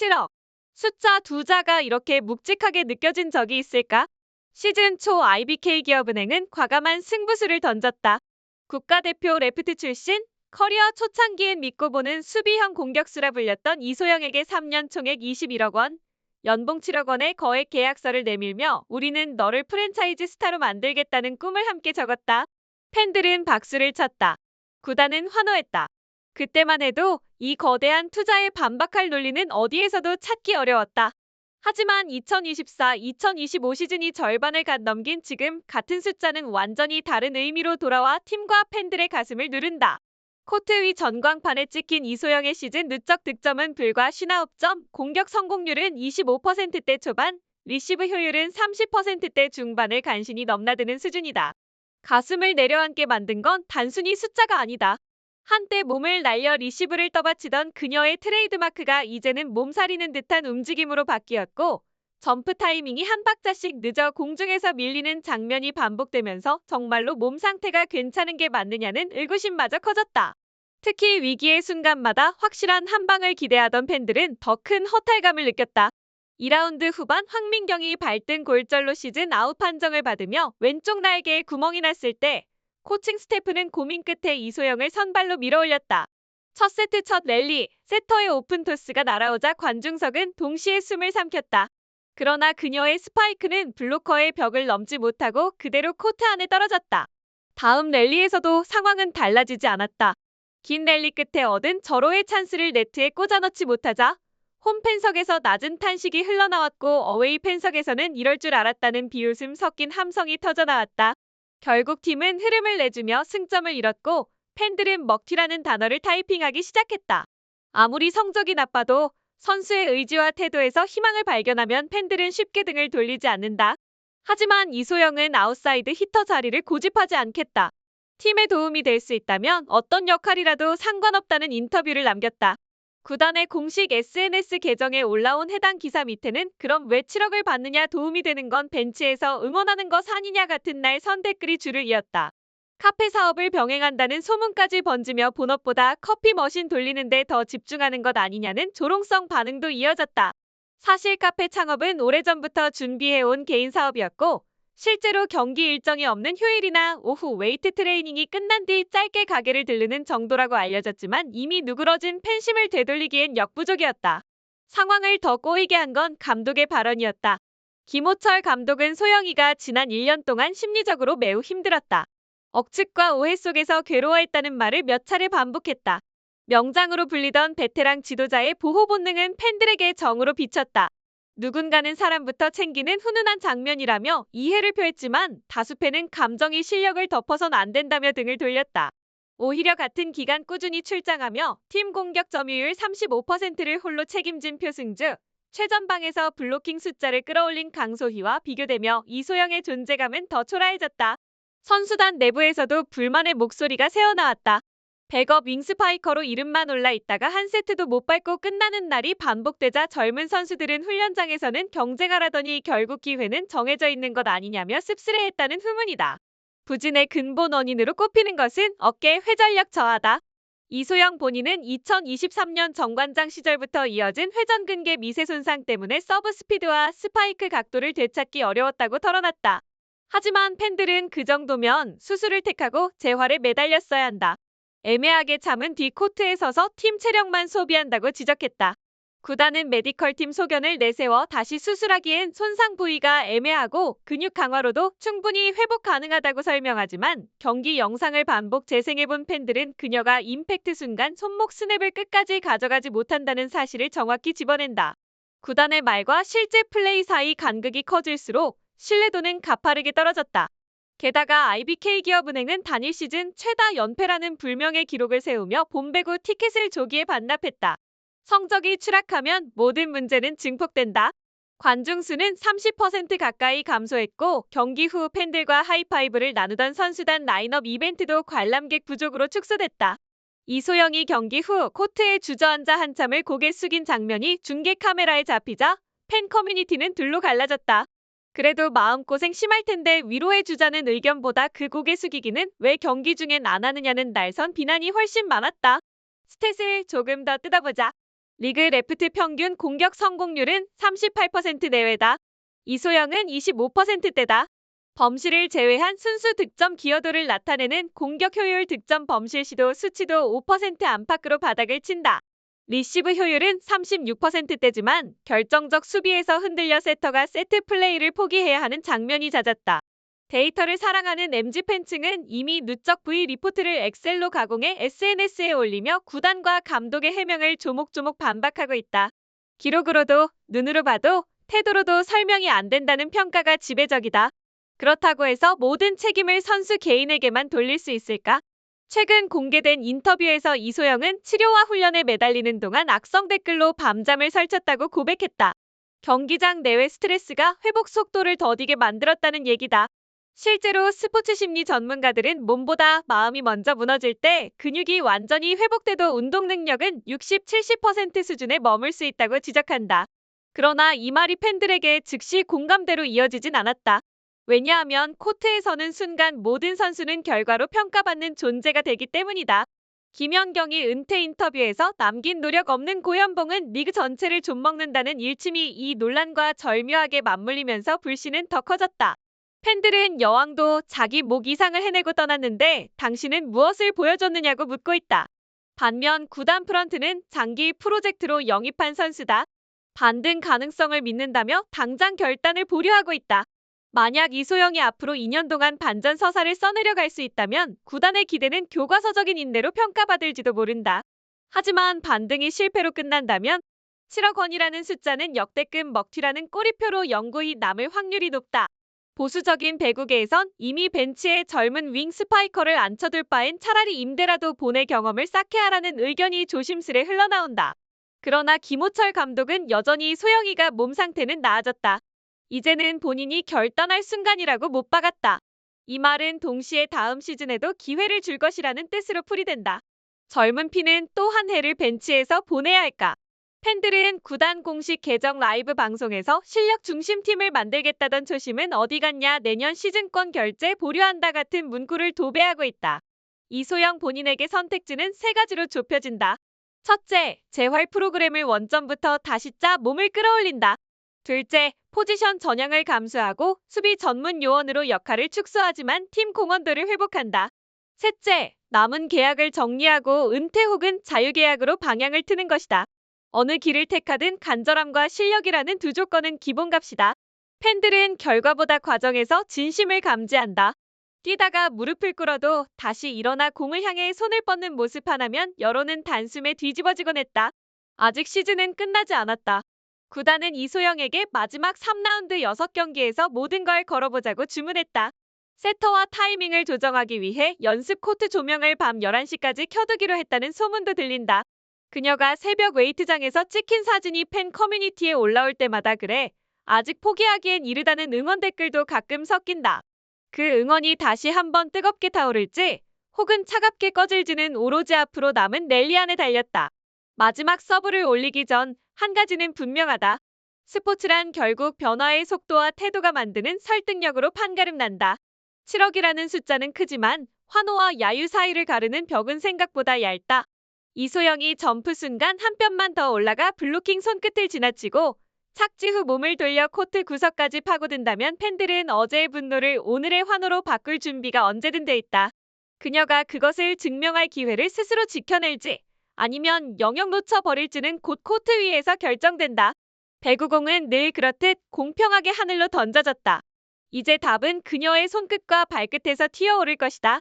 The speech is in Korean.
7억. 숫자 두 자가 이렇게 묵직하게 느껴진 적이 있을까? 시즌 초 IBK 기업은행은 과감한 승부수를 던졌다. 국가대표 레프트 출신, 커리어 초창기엔 믿고 보는 수비형 공격수라 불렸던 이소영에게 3년 총액 21억 원, 연봉 7억 원의 거액 계약서를 내밀며 우리는 너를 프랜차이즈 스타로 만들겠다는 꿈을 함께 적었다. 팬들은 박수를 쳤다. 구단은 환호했다. 그때만 해도 이 거대한 투자에 반박할 논리는 어디에서도 찾기 어려웠다. 하지만 2024-2025 시즌이 절반을 갓 넘긴 지금 같은 숫자는 완전히 다른 의미로 돌아와 팀과 팬들의 가슴을 누른다. 코트 위 전광판에 찍힌 이소영의 시즌 누적 득점은 불과 59점, 공격 성공률은 25%대 초반, 리시브 효율은 30%대 중반을 간신히 넘나드는 수준이다. 가슴을 내려앉게 만든 건 단순히 숫자가 아니다. 한때 몸을 날려 리시브를 떠받치던 그녀의 트레이드마크가 이제는 몸살이는 듯한 움직임으로 바뀌었고 점프 타이밍이 한 박자씩 늦어 공중에서 밀리는 장면이 반복되면서 정말로 몸 상태가 괜찮은 게 맞느냐는 의구심마저 커졌다. 특히 위기의 순간마다 확실한 한 방을 기대하던 팬들은 더 큰 허탈감을 느꼈다. 2라운드 후반 황민경이 발등 골절로 시즌 아웃 판정을 받으며 왼쪽 날개에 구멍이 났을 때 코칭 스태프는 고민 끝에 이소영을 선발로 밀어올렸다. 첫 세트 첫 랠리, 세터의 오픈 토스가 날아오자 관중석은 동시에 숨을 삼켰다. 그러나 그녀의 스파이크는 블로커의 벽을 넘지 못하고 그대로 코트 안에 떨어졌다. 다음 랠리에서도 상황은 달라지지 않았다. 긴 랠리 끝에 얻은 절호의 찬스를 네트에 꽂아넣지 못하자 홈 팬석에서 낮은 탄식이 흘러나왔고 어웨이 팬석에서는 이럴 줄 알았다는 비웃음 섞인 함성이 터져나왔다. 결국 팀은 흐름을 내주며 승점을 잃었고 팬들은 먹튀라는 단어를 타이핑하기 시작했다. 아무리 성적이 나빠도 선수의 의지와 태도에서 희망을 발견하면 팬들은 쉽게 등을 돌리지 않는다. 하지만 이소영은 아웃사이드 히터 자리를 고집하지 않겠다. 팀에 도움이 될 수 있다면 어떤 역할이라도 상관없다는 인터뷰를 남겼다. 구단의 공식 SNS 계정에 올라온 해당 기사 밑에는 그럼 왜 7억을 받느냐 도움이 되는 건 벤치에서 응원하는 것 아니냐 같은 날 선댓글이 줄을 이었다. 카페 사업을 병행한다는 소문까지 번지며 본업보다 커피 머신 돌리는데 더 집중하는 것 아니냐는 조롱성 반응도 이어졌다. 사실 카페 창업은 오래전부터 준비해온 개인 사업이었고 실제로 경기 일정이 없는 휴일이나 오후 웨이트 트레이닝이 끝난 뒤 짧게 가게를 들르는 정도라고 알려졌지만 이미 누그러진 팬심을 되돌리기엔 역부족이었다. 상황을 더 꼬이게 한 건 감독의 발언이었다. 김호철 감독은 소영이가 지난 1년 동안 심리적으로 매우 힘들었다. 억측과 오해 속에서 괴로워했다는 말을 몇 차례 반복했다. 명장으로 불리던 베테랑 지도자의 보호 본능은 팬들에게 정으로 비쳤다. 누군가는 사람부터 챙기는 훈훈한 장면이라며 이해를 표했지만 다수 팬은 감정이 실력을 덮어선 안 된다며 등을 돌렸다. 오히려 같은 기간 꾸준히 출장하며 팀 공격 점유율 35%를 홀로 책임진 표승주, 최전방에서 블로킹 숫자를 끌어올린 강소희와 비교되며 이소영의 존재감은 더 초라해졌다. 선수단 내부에서도 불만의 목소리가 새어나왔다. 백업 윙스파이커로 이름만 올라 있다가 한 세트도 못 밟고 끝나는 날이 반복되자 젊은 선수들은 훈련장에서는 경쟁하라더니 결국 기회는 정해져 있는 것 아니냐며 씁쓸해했다는 후문이다. 부진의 근본 원인으로 꼽히는 것은 어깨 회전력 저하다. 이소영 본인은 2023년 정관장 시절부터 이어진 회전 근개 미세 손상 때문에 서브 스피드와 스파이크 각도를 되찾기 어려웠다고 털어놨다. 하지만 팬들은 그 정도면 수술을 택하고 재활에 매달렸어야 한다. 애매하게 참은 뒤 코트에 서서 팀 체력만 소비한다고 지적했다. 구단은 메디컬 팀 소견을 내세워 다시 수술하기엔 손상 부위가 애매하고 근육 강화로도 충분히 회복 가능하다고 설명하지만 경기 영상을 반복 재생해본 팬들은 그녀가 임팩트 순간 손목 스냅을 끝까지 가져가지 못한다는 사실을 정확히 집어낸다. 구단의 말과 실제 플레이 사이 간극이 커질수록 신뢰도는 가파르게 떨어졌다. 게다가 IBK 기업은행은 단일 시즌 최다 연패라는 불명의 기록을 세우며 봄배구 티켓을 조기에 반납했다. 성적이 추락하면 모든 문제는 증폭된다. 관중 수는 30% 가까이 감소했고 경기 후 팬들과 하이파이브를 나누던 선수단 라인업 이벤트도 관람객 부족으로 축소됐다. 이소영이 경기 후 코트에 주저앉아 한참을 고개 숙인 장면이 중계 카메라에 잡히자 팬 커뮤니티는 둘로 갈라졌다. 그래도 마음고생 심할 텐데 위로해주자는 의견보다 그 고개 숙이기는 왜 경기 중엔 안 하느냐는 날선 비난이 훨씬 많았다. 스탯을 조금 더 뜯어보자. 리그 레프트 평균 공격 성공률은 38% 내외다. 이소영은 25%대다. 범실을 제외한 순수 득점 기여도를 나타내는 공격 효율 득점 범실 시도 수치도 5% 안팎으로 바닥을 친다. 리시브 효율은 36%대지만 결정적 수비에서 흔들려 세터가 세트 플레이를 포기해야 하는 장면이 잦았다. 데이터를 사랑하는 MG 팬층은 이미 누적 V 리포트를 엑셀로 가공해 SNS에 올리며 구단과 감독의 해명을 조목조목 반박하고 있다. 기록으로도 눈으로 봐도 태도로도 설명이 안 된다는 평가가 지배적이다. 그렇다고 해서 모든 책임을 선수 개인에게만 돌릴 수 있을까? 최근 공개된 인터뷰에서 이소영은 치료와 훈련에 매달리는 동안 악성 댓글로 밤잠을 설쳤다고 고백했다. 경기장 내외 스트레스가 회복 속도를 더디게 만들었다는 얘기다. 실제로 스포츠 심리 전문가들은 몸보다 마음이 먼저 무너질 때 근육이 완전히 회복돼도 운동 능력은 60, 70% 수준에 머물 수 있다고 지적한다. 그러나 이 말이 팬들에게 즉시 공감대로 이어지진 않았다. 왜냐하면 코트에서는 순간 모든 선수는 결과로 평가받는 존재가 되기 때문이다. 김연경이 은퇴 인터뷰에서 남긴 노력 없는 고연봉은 리그 전체를 좀먹는다는 일침이 이 논란과 절묘하게 맞물리면서 불씨는 더 커졌다. 팬들은 여왕도 자기 목 이상을 해내고 떠났는데 당신은 무엇을 보여줬느냐고 묻고 있다. 반면 구단 프런트는 장기 프로젝트로 영입한 선수다. 반등 가능성을 믿는다며 당장 결단을 보류하고 있다. 만약 이소영이 앞으로 2년 동안 반전 서사를 써내려갈 수 있다면 구단의 기대는 교과서적인 인내로 평가받을지도 모른다. 하지만 반등이 실패로 끝난다면 7억 원이라는 숫자는 역대급 먹튀라는 꼬리표로 영구히 남을 확률이 높다. 보수적인 배구계에선 이미 벤치에 젊은 윙 스파이커를 앉혀둘 바엔 차라리 임대라도 보내 경험을 쌓게 하라는 의견이 조심스레 흘러나온다. 그러나 김호철 감독은 여전히 소영이가 몸 상태는 나아졌다. 이제는 본인이 결단할 순간이라고 못 박았다. 이 말은 동시에 다음 시즌에도 기회를 줄 것이라는 뜻으로 풀이된다. 젊은 피는 또 한 해를 벤치에서 보내야 할까? 팬들은 구단 공식 계정 라이브 방송에서 실력 중심 팀을 만들겠다던 초심은 어디 갔냐 내년 시즌권 결제 보류한다 같은 문구를 도배하고 있다. 이소영 본인에게 선택지는 세 가지로 좁혀진다. 첫째, 재활 프로그램을 원점부터 다시 짜 몸을 끌어올린다. 둘째, 포지션 전향을 감수하고 수비 전문 요원으로 역할을 축소하지만 팀 공헌도를 회복한다. 셋째, 남은 계약을 정리하고 은퇴 혹은 자유계약으로 방향을 트는 것이다. 어느 길을 택하든 간절함과 실력이라는 두 조건은 기본값이다. 팬들은 결과보다 과정에서 진심을 감지한다. 뛰다가 무릎을 꿇어도 다시 일어나 공을 향해 손을 뻗는 모습 하나면 여론은 단숨에 뒤집어지곤 했다. 아직 시즌은 끝나지 않았다. 구단은 이소영에게 마지막 3라운드 6경기에서 모든 걸 걸어보자고 주문했다. 세터와 타이밍을 조정하기 위해 연습 코트 조명을 밤 11시까지 켜두기로 했다는 소문도 들린다. 그녀가 새벽 웨이트장에서 찍힌 사진이 팬 커뮤니티에 올라올 때마다 그래. 아직 포기하기엔 이르다는 응원 댓글도 가끔 섞인다. 그 응원이 다시 한번 뜨겁게 타오를지 혹은 차갑게 꺼질지는 오로지 앞으로 남은 랠리 안에 달렸다. 마지막 서브를 올리기 전 한 가지는 분명하다. 스포츠란 결국 변화의 속도와 태도가 만드는 설득력으로 판가름 난다. 7억이라는 숫자는 크지만 환호와 야유 사이를 가르는 벽은 생각보다 얇다. 이소영이 점프 순간 한 뼘만 더 올라가 블로킹 손끝을 지나치고 착지 후 몸을 돌려 코트 구석까지 파고든다면 팬들은 어제의 분노를 오늘의 환호로 바꿀 준비가 언제든 돼 있다. 그녀가 그것을 증명할 기회를 스스로 지켜낼지 아니면 영역 놓쳐버릴지는 곧 코트 위에서 결정된다. 배구공은 늘 그렇듯 공평하게 하늘로 던져졌다. 이제 답은 그녀의 손끝과 발끝에서 튀어오를 것이다.